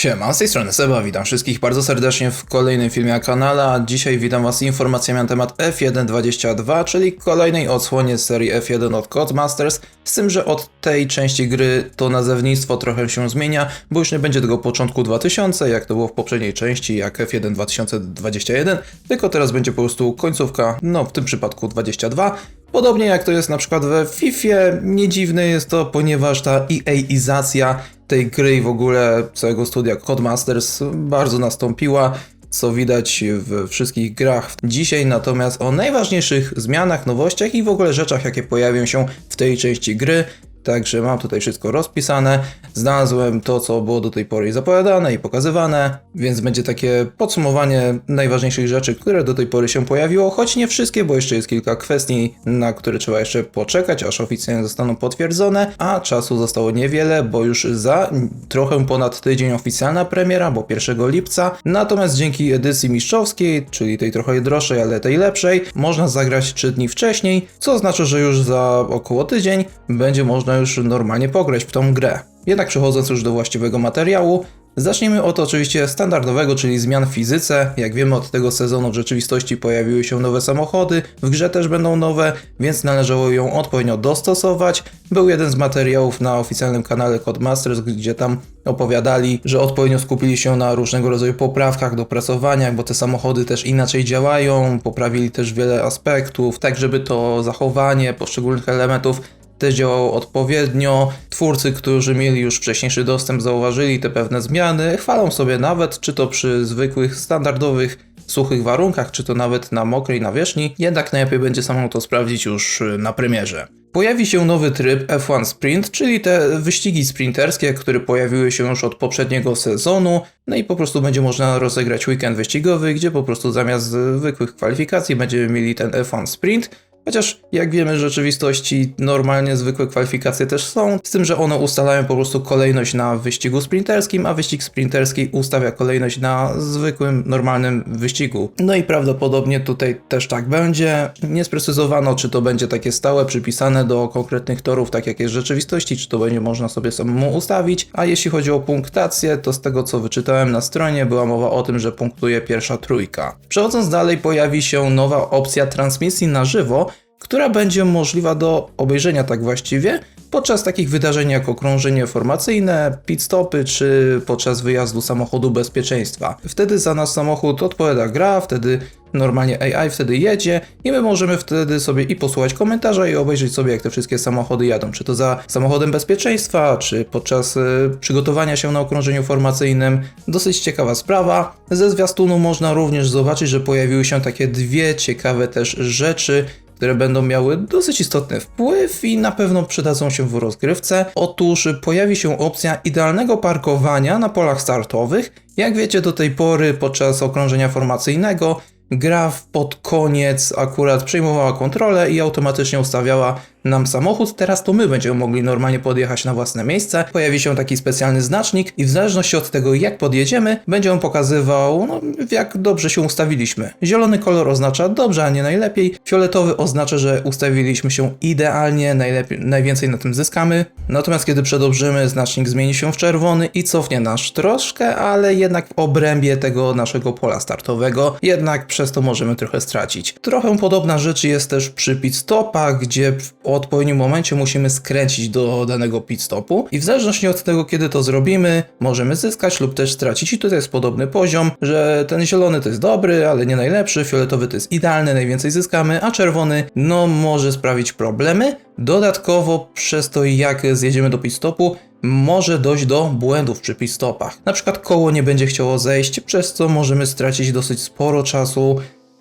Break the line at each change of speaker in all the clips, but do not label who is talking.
Siema, z tej strony Seba, witam wszystkich bardzo serdecznie w kolejnym filmie na kanale, a dzisiaj witam was z informacjami na temat F1.22, czyli kolejnej odsłonie serii F1 od Codemasters, z tym, że od tej części gry to nazewnictwo trochę się zmienia, bo już nie będzie tego początku 2000, jak to było w poprzedniej części, jak F1 2021, tylko teraz będzie po prostu końcówka, no w tym przypadku 22, Podobnie jak to jest na przykład we FIFA, nie dziwne jest to, ponieważ ta EA-izacja tej gry i w ogóle całego studia Codemasters bardzo nastąpiła, co widać w wszystkich grach dzisiaj, natomiast o najważniejszych zmianach, nowościach i w ogóle rzeczach, jakie pojawią się w tej części gry, Także mam tutaj wszystko rozpisane. Znalazłem to, co było do tej pory zapowiadane i pokazywane, więc będzie takie podsumowanie najważniejszych rzeczy, które do tej pory się pojawiło, choć nie wszystkie, bo jeszcze jest kilka kwestii, na które trzeba jeszcze poczekać, aż oficjalnie zostaną potwierdzone, a czasu zostało niewiele, bo już za trochę ponad tydzień oficjalna premiera, bo 1 lipca. Natomiast dzięki edycji mistrzowskiej, czyli tej trochę droższej, ale tej lepszej, można zagrać 3 dni wcześniej, co oznacza, że już za około tydzień będzie można można już normalnie pograć w tą grę. Jednak przechodząc już do właściwego materiału, Zaczniemy od oczywiście standardowego, czyli zmian w fizyce. Jak wiemy od tego sezonu w rzeczywistości pojawiły się nowe samochody, w grze też będą nowe, więc należało ją odpowiednio dostosować. Był jeden z materiałów na oficjalnym kanale Codemasters, gdzie tam opowiadali, że odpowiednio skupili się na różnego rodzaju poprawkach, dopracowaniach, bo te samochody też inaczej działają, poprawili też wiele aspektów, tak żeby to zachowanie poszczególnych elementów też działało odpowiednio. Twórcy, którzy mieli już wcześniejszy dostęp, zauważyli te pewne zmiany, chwalą sobie nawet, czy to przy zwykłych, standardowych suchych warunkach, czy to nawet na mokrej nawierzchni, jednak najlepiej będzie samemu to sprawdzić już na premierze. Pojawi się nowy tryb F1 Sprint, czyli te wyścigi sprinterskie, które pojawiły się już od poprzedniego sezonu, no i po prostu będzie można rozegrać weekend wyścigowy, gdzie po prostu zamiast zwykłych kwalifikacji będziemy mieli ten F1 Sprint, Chociaż jak wiemy w rzeczywistości normalnie zwykłe kwalifikacje też są, z tym, że one ustalają po prostu kolejność na wyścigu sprinterskim, a wyścig sprinterski ustawia kolejność na zwykłym, normalnym wyścigu. No i prawdopodobnie tutaj też tak będzie. Nie sprecyzowano, czy to będzie takie stałe, przypisane do konkretnych torów, tak jak jest w rzeczywistości, czy to będzie można sobie samemu ustawić. A jeśli chodzi o punktację, to z tego co wyczytałem na stronie, była mowa o tym, że punktuje pierwsza trójka. Przechodząc dalej, pojawi się nowa opcja transmisji na żywo, która będzie możliwa do obejrzenia tak właściwie podczas takich wydarzeń jak okrążenie formacyjne, pit stopy czy podczas wyjazdu samochodu bezpieczeństwa. Wtedy za nas samochód odpowiada gra, wtedy normalnie AI wtedy jedzie i my możemy wtedy sobie i posłuchać komentarza i obejrzeć sobie jak te wszystkie samochody jadą, czy to za samochodem bezpieczeństwa, czy podczas y, przygotowania się na okrążeniu formacyjnym. Dosyć ciekawa sprawa. Ze zwiastunu można również zobaczyć, że pojawiły się takie dwie ciekawe też rzeczy, które będą miały dosyć istotny wpływ i na pewno przydadzą się w rozgrywce. Otóż pojawi się opcja idealnego parkowania na polach startowych. Jak wiecie, do tej pory podczas okrążenia formacyjnego gra pod koniec akurat przejmowała kontrolę i automatycznie ustawiała nam samochód, teraz to my będziemy mogli normalnie podjechać na własne miejsce. Pojawi się taki specjalny znacznik i w zależności od tego jak podjedziemy, będzie on pokazywał no, jak dobrze się ustawiliśmy. Zielony kolor oznacza dobrze, a nie najlepiej. Fioletowy oznacza, że ustawiliśmy się idealnie, najlepiej, najwięcej na tym zyskamy. Natomiast kiedy przedobrzymy, znacznik zmieni się w czerwony i cofnie nasz troszkę, ale jednak w obrębie tego naszego pola startowego, jednak przez to możemy trochę stracić. Trochę podobna rzecz jest też przy pit stopach, gdzie odpowiednim momencie musimy skręcić do danego pit stopu i w zależności od tego, kiedy to zrobimy, możemy zyskać lub też stracić. I tutaj jest podobny poziom, że ten zielony to jest dobry, ale nie najlepszy, fioletowy to jest idealny, najwięcej zyskamy, a czerwony no może sprawić problemy. Dodatkowo przez to jak zjedziemy do pit stopu, może dojść do błędów przy pit stopach. Na przykład koło nie będzie chciało zejść, przez co możemy stracić dosyć sporo czasu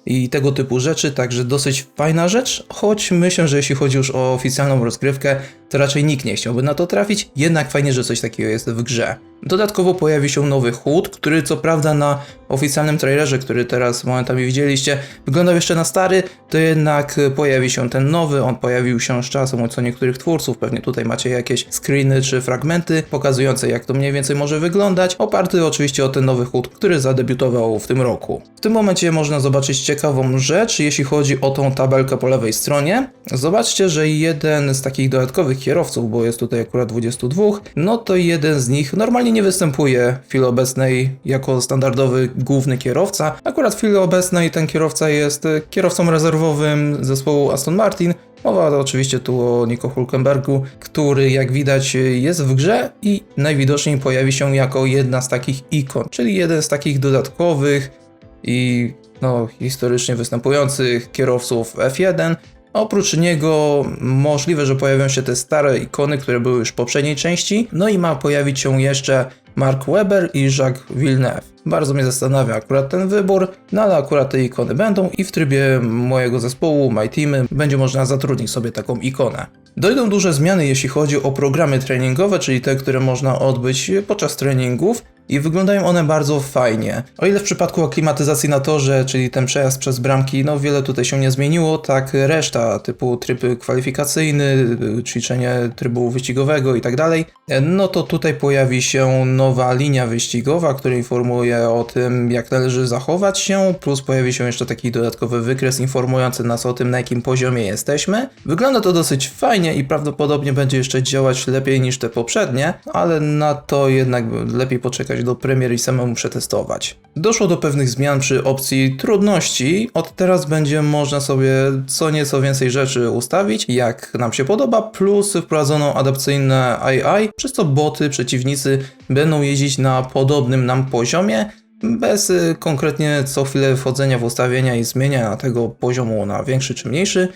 i tego typu rzeczy, także dosyć fajna rzecz, choć myślę, że jeśli chodzi już o oficjalną rozgrywkę, to raczej nikt nie chciałby na to trafić, jednak fajnie, że coś takiego jest w grze. Dodatkowo pojawi się nowy chód, który co prawda na oficjalnym trailerze, który teraz momentami widzieliście, wyglądał jeszcze na stary, to jednak pojawi się ten nowy, on pojawił się z czasem co niektórych twórców, pewnie tutaj macie jakieś screeny czy fragmenty pokazujące jak to mniej więcej może wyglądać, oparty oczywiście o ten nowy chód, który zadebiutował w tym roku. W tym momencie można zobaczyć ciekawą rzecz, jeśli chodzi o tą tabelkę po lewej stronie. Zobaczcie, że jeden z takich dodatkowych kierowców, bo jest tutaj akurat 22, no to jeden z nich normalnie Aktualnie nie występuje w chwili obecnej jako standardowy główny kierowca. Akurat w chwili obecnej ten kierowca jest e, kierowcą rezerwowym zespołu Aston Martin. Mowa oczywiście tu o Nico Hulkenbergu, który jak widać jest w grze i najwidoczniej pojawi się jako jedna z takich ikon, czyli jeden z takich dodatkowych i no, historycznie występujących kierowców F1. Oprócz niego możliwe, że pojawią się te stare ikony, które były już w poprzedniej części. No i ma pojawić się jeszcze Mark Webber i Jacques Villeneuve. Bardzo mnie zastanawia akurat ten wybór, no ale akurat te ikony będą i w trybie mojego zespołu, My Teamy, będzie można zatrudnić sobie taką ikonę. Dojdą duże zmiany jeśli chodzi o programy treningowe, czyli te, które można odbyć podczas treningów i wyglądają one bardzo fajnie. O ile w przypadku aklimatyzacji na torze, czyli ten przejazd przez bramki, no wiele tutaj się nie zmieniło, tak reszta typu tryb kwalifikacyjny, ćwiczenie trybu wyścigowego i tak dalej, no to tutaj pojawi się nowa linia wyścigowa, która informuje o tym, jak należy zachować się, plus pojawi się jeszcze taki dodatkowy wykres informujący nas o tym, na jakim poziomie jesteśmy. Wygląda to dosyć fajnie i prawdopodobnie będzie jeszcze działać lepiej niż te poprzednie, ale na to jednak lepiej poczekać do premiery i samemu przetestować. Doszło do pewnych zmian przy opcji trudności. Od teraz będzie można sobie co nieco więcej rzeczy ustawić, jak nam się podoba, plus wprowadzono adaptacyjne AI, przez co boty, przeciwnicy będą jeździć na podobnym nam poziomie, bez y, konkretnie co chwilę wchodzenia w ustawienia i zmienia tego poziomu na większy czy mniejszy.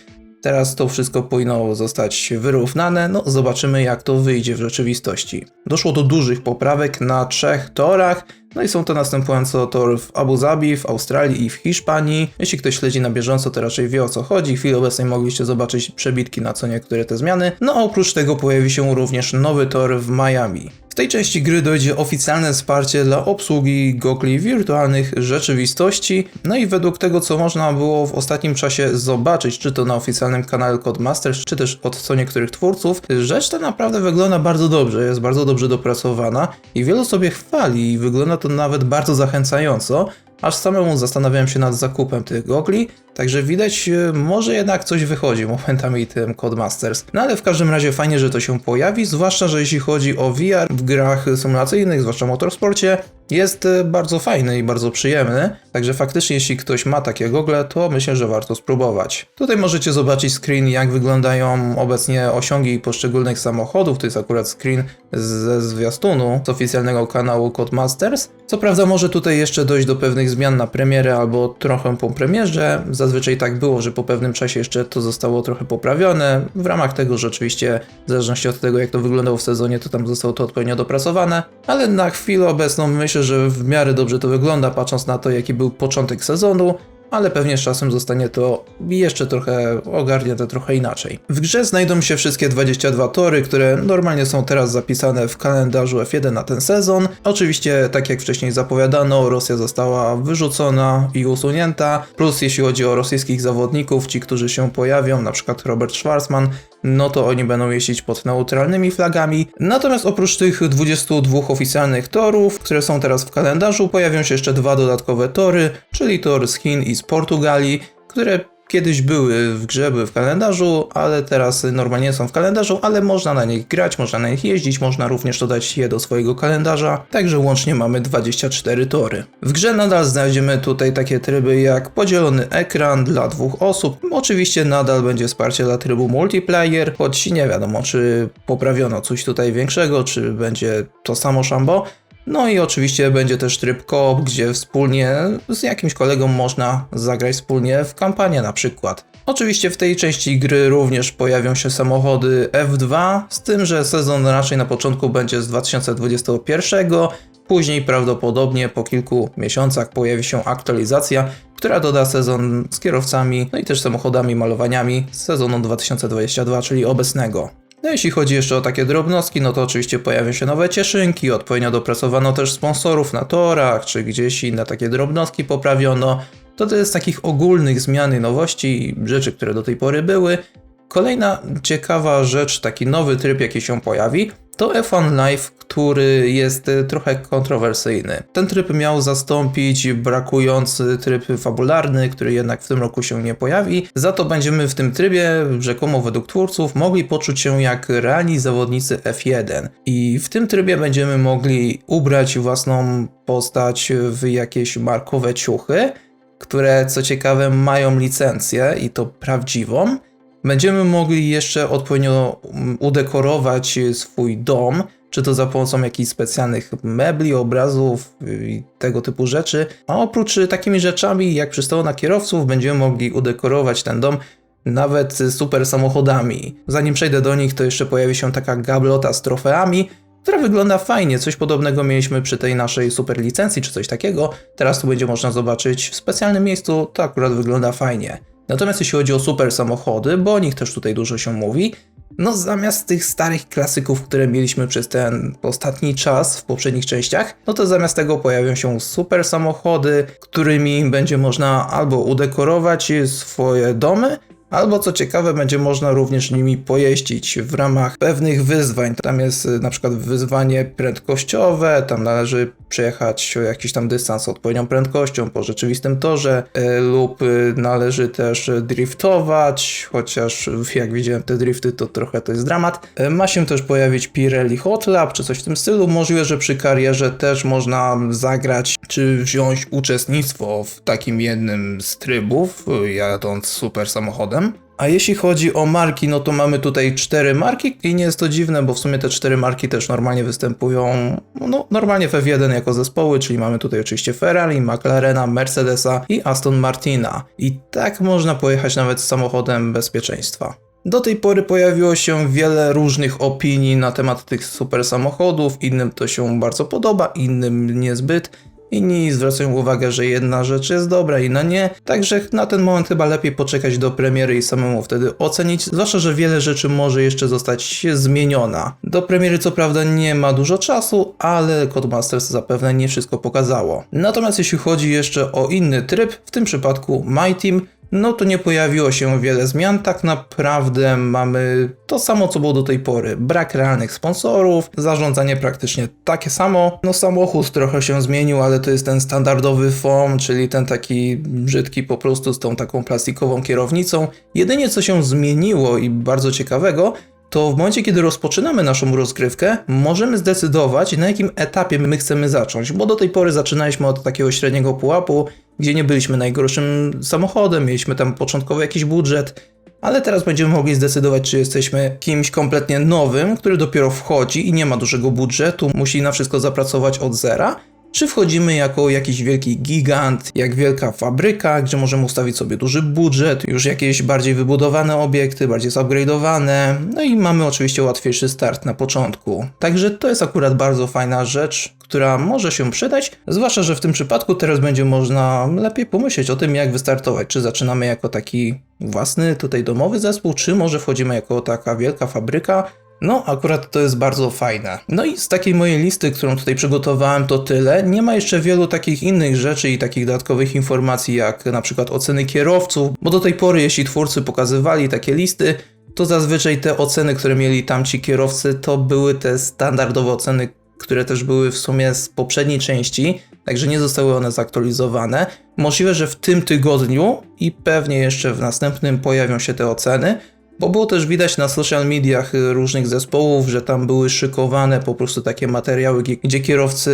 Teraz to wszystko powinno zostać wyrównane, no zobaczymy jak to wyjdzie w rzeczywistości. Doszło do dużych poprawek na trzech torach, no i są to następująco tor w Abu Zabi, w Australii i w Hiszpanii. Jeśli ktoś śledzi na bieżąco, to raczej wie o co chodzi. W chwili obecnej mogliście zobaczyć przebitki na co niektóre te zmiany. No a oprócz tego pojawi się również nowy tor w Miami. W tej części gry dojdzie oficjalne wsparcie dla obsługi gogli wirtualnych rzeczywistości. No i według tego, co można było w ostatnim czasie zobaczyć, czy to na oficjalnym kanale Codemasters, czy też od co niektórych twórców, rzecz ta naprawdę wygląda bardzo dobrze, jest bardzo dobrze dopracowana i wielu sobie chwali i wygląda to nawet bardzo zachęcająco, aż samemu zastanawiałem się nad zakupem tych gogli, także widać, e, może jednak coś wychodzi momentami tym Codemasters. No ale w każdym razie fajnie, że to się pojawi, zwłaszcza, że jeśli chodzi o VR w grach symulacyjnych, zwłaszcza w motorsporcie, jest e, bardzo fajny i bardzo przyjemny, także faktycznie jeśli ktoś ma takie gogle, to myślę, że warto spróbować. Tutaj możecie zobaczyć screen, jak wyglądają obecnie osiągi poszczególnych samochodów, to jest akurat screen ze zwiastunu z oficjalnego kanału Codemasters. Co prawda może tutaj jeszcze dojść do pewnych zmian na premierę albo trochę po premierze, zazwyczaj tak było, że po pewnym czasie jeszcze to zostało trochę poprawione, w ramach tego, że oczywiście w zależności od tego jak to wyglądało w sezonie, to tam zostało to odpowiednio dopracowane, ale na chwilę obecną myślę, że w miarę dobrze to wygląda, patrząc na to jaki był początek sezonu, ale pewnie z czasem zostanie to jeszcze trochę ogarnięte trochę inaczej. W grze znajdą się wszystkie 22 tory, które normalnie są teraz zapisane w kalendarzu F1 na ten sezon. Oczywiście, tak jak wcześniej zapowiadano, Rosja została wyrzucona i usunięta, plus jeśli chodzi o rosyjskich zawodników, ci, którzy się pojawią, na przykład Robert Schwarzman, no to oni będą jeździć pod neutralnymi flagami. Natomiast oprócz tych 22 oficjalnych torów, które są teraz w kalendarzu, pojawią się jeszcze dwa dodatkowe tory, czyli tor z Chin i z Portugalii, które kiedyś były w grze, były w kalendarzu, ale teraz normalnie są w kalendarzu, ale można na nich grać, można na nich jeździć, można również dodać je do swojego kalendarza, także łącznie mamy 24 tory. W grze nadal znajdziemy tutaj takie tryby jak podzielony ekran dla dwóch osób, oczywiście nadal będzie wsparcie dla trybu multiplayer, choć nie wiadomo czy poprawiono coś tutaj większego, czy będzie to samo szambo, no i oczywiście będzie też tryb koop, gdzie wspólnie z jakimś kolegą można zagrać wspólnie w kampanię na przykład. Oczywiście w tej części gry również pojawią się samochody F2, z tym, że sezon raczej na początku będzie z 2021, później prawdopodobnie po kilku miesiącach pojawi się aktualizacja, która doda sezon z kierowcami, no i też samochodami, malowaniami z sezonu 2022, czyli obecnego. No jeśli chodzi jeszcze o takie drobnostki, no to oczywiście pojawią się nowe cieszynki, odpowiednio dopracowano też sponsorów na torach, czy gdzieś inne takie drobnostki poprawiono. To to jest takich ogólnych zmian i nowości, rzeczy, które do tej pory były. Kolejna ciekawa rzecz, taki nowy tryb, jaki się pojawi, to F1 Live, który jest e, trochę kontrowersyjny. Ten tryb miał zastąpić brakujący tryb fabularny, który jednak w tym roku się nie pojawi. Za to będziemy w tym trybie, rzekomo według twórców, mogli poczuć się jak realni zawodnicy F1. I w tym trybie będziemy mogli ubrać własną postać w jakieś markowe ciuchy, które co ciekawe mają licencję i to prawdziwą. Będziemy mogli jeszcze odpowiednio mm, udekorować swój dom, czy to za pomocą jakichś specjalnych mebli, obrazów i tego typu rzeczy. A oprócz takimi rzeczami, jak przystało na kierowców, będziemy mogli udekorować ten dom nawet super samochodami. Zanim przejdę do nich, to jeszcze pojawi się taka gablota z trofeami, która wygląda fajnie. Coś podobnego mieliśmy przy tej naszej super licencji, czy coś takiego. Teraz tu będzie można zobaczyć w specjalnym miejscu, to akurat wygląda fajnie. Natomiast jeśli chodzi o super samochody, bo o nich też tutaj dużo się mówi, no zamiast tych starych klasyków, które mieliśmy przez ten ostatni czas w poprzednich częściach, no to zamiast tego pojawią się super samochody, którymi będzie można albo udekorować swoje domy, Albo co ciekawe, będzie można również nimi pojeździć w ramach pewnych wyzwań. Tam jest y, na przykład wyzwanie prędkościowe, tam należy przejechać jakiś tam dystans odpowiednią prędkością po rzeczywistym torze, y, lub y, należy też driftować, chociaż jak widziałem te drifty, to trochę to jest dramat. Ma się też pojawić Pirelli Hot Lab, czy coś w tym stylu. Możliwe, że przy karierze też można zagrać, czy wziąć uczestnictwo w takim jednym z trybów, jadąc super samochodem. A jeśli chodzi o marki, no to mamy tutaj cztery marki i nie jest to dziwne, bo w sumie te cztery marki też normalnie występują, no normalnie w F1 jako zespoły, czyli mamy tutaj oczywiście Ferrari, McLarena, Mercedesa i Aston Martina. I tak można pojechać nawet samochodem bezpieczeństwa. Do tej pory pojawiło się wiele różnych opinii na temat tych super samochodów, innym to się bardzo podoba, innym niezbyt. Inni zwracają uwagę, że jedna rzecz jest dobra, inna nie. Także na ten moment chyba lepiej poczekać do premiery i samemu wtedy ocenić, zwłaszcza, że wiele rzeczy może jeszcze zostać zmieniona. Do premiery co prawda nie ma dużo czasu, ale Codemasters zapewne nie wszystko pokazało. Natomiast jeśli chodzi jeszcze o inny tryb, w tym przypadku My Team, no to nie pojawiło się wiele zmian. Tak naprawdę mamy to samo, co było do tej pory. Brak realnych sponsorów, zarządzanie praktycznie takie samo. No samochód trochę się zmienił, ale to jest ten standardowy foam, czyli ten taki brzydki po prostu z tą taką plastikową kierownicą. Jedynie co się zmieniło i bardzo ciekawego, to w momencie, kiedy rozpoczynamy naszą rozgrywkę, możemy zdecydować, na jakim etapie my chcemy zacząć, bo do tej pory zaczynaliśmy od takiego średniego pułapu, gdzie nie byliśmy najgorszym samochodem, mieliśmy tam początkowy jakiś budżet, ale teraz będziemy mogli zdecydować, czy jesteśmy kimś kompletnie nowym, który dopiero wchodzi i nie ma dużego budżetu, musi na wszystko zapracować od zera, czy wchodzimy jako jakiś wielki gigant, jak wielka fabryka, gdzie możemy ustawić sobie duży budżet, już jakieś bardziej wybudowane obiekty, bardziej zupgrade'owane, no i mamy oczywiście łatwiejszy start na początku. Także to jest akurat bardzo fajna rzecz, która może się przydać, zwłaszcza, że w tym przypadku teraz będzie można lepiej pomyśleć o tym, jak wystartować. Czy zaczynamy jako taki własny tutaj domowy zespół, czy może wchodzimy jako taka wielka fabryka, no, akurat to jest bardzo fajne. No i z takiej mojej listy, którą tutaj przygotowałem, to tyle. Nie ma jeszcze wielu takich innych rzeczy i takich dodatkowych informacji, jak na przykład oceny kierowców, bo do tej pory, jeśli twórcy pokazywali takie listy, to zazwyczaj te oceny, które mieli tamci kierowcy, to były te standardowe oceny, które też były w sumie z poprzedniej części, także nie zostały one zaktualizowane. Możliwe, że w tym tygodniu i pewnie jeszcze w następnym pojawią się te oceny. Bo było też widać na social mediach y, różnych zespołów, że tam były szykowane po prostu takie materiały, gdzie kierowcy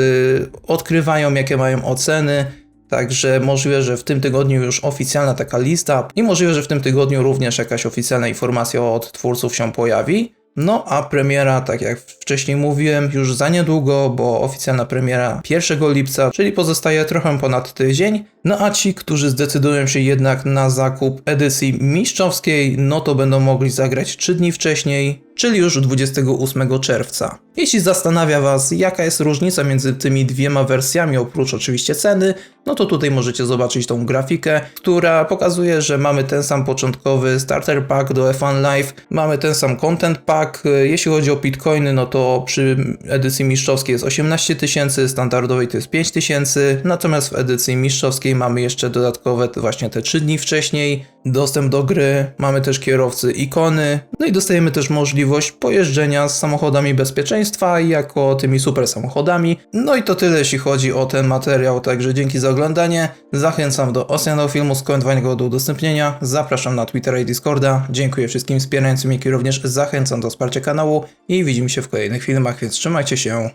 odkrywają, jakie mają oceny. Także możliwe, że w tym tygodniu już oficjalna taka lista i możliwe, że w tym tygodniu również jakaś oficjalna informacja od twórców się pojawi. No a premiera, tak jak wcześniej mówiłem, już za niedługo, bo oficjalna premiera 1 lipca, czyli pozostaje trochę ponad tydzień. No a ci, którzy zdecydują się jednak na zakup edycji mistrzowskiej, no to będą mogli zagrać 3 dni wcześniej, czyli już 28 czerwca. Jeśli zastanawia Was, jaka jest różnica między tymi dwiema wersjami, oprócz oczywiście ceny, no to tutaj możecie zobaczyć tą grafikę, która pokazuje, że mamy ten sam początkowy starter pack do F1 Live, mamy ten sam content pack. Jeśli chodzi o bitcoiny, no to przy edycji mistrzowskiej jest 18 tysięcy, standardowej to jest 5 tysięcy, natomiast w edycji mistrzowskiej Mamy jeszcze dodatkowe właśnie te 3 dni wcześniej, dostęp do gry, mamy też kierowcy ikony, no i dostajemy też możliwość pojeżdżenia z samochodami bezpieczeństwa jako tymi super samochodami. No i to tyle jeśli chodzi o ten materiał, także dzięki za oglądanie, zachęcam do oceny filmu, skomentowania go do udostępnienia, zapraszam na Twittera i Discorda, dziękuję wszystkim wspierającym, jak i również zachęcam do wsparcia kanału i widzimy się w kolejnych filmach, więc trzymajcie się,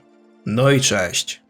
no i cześć!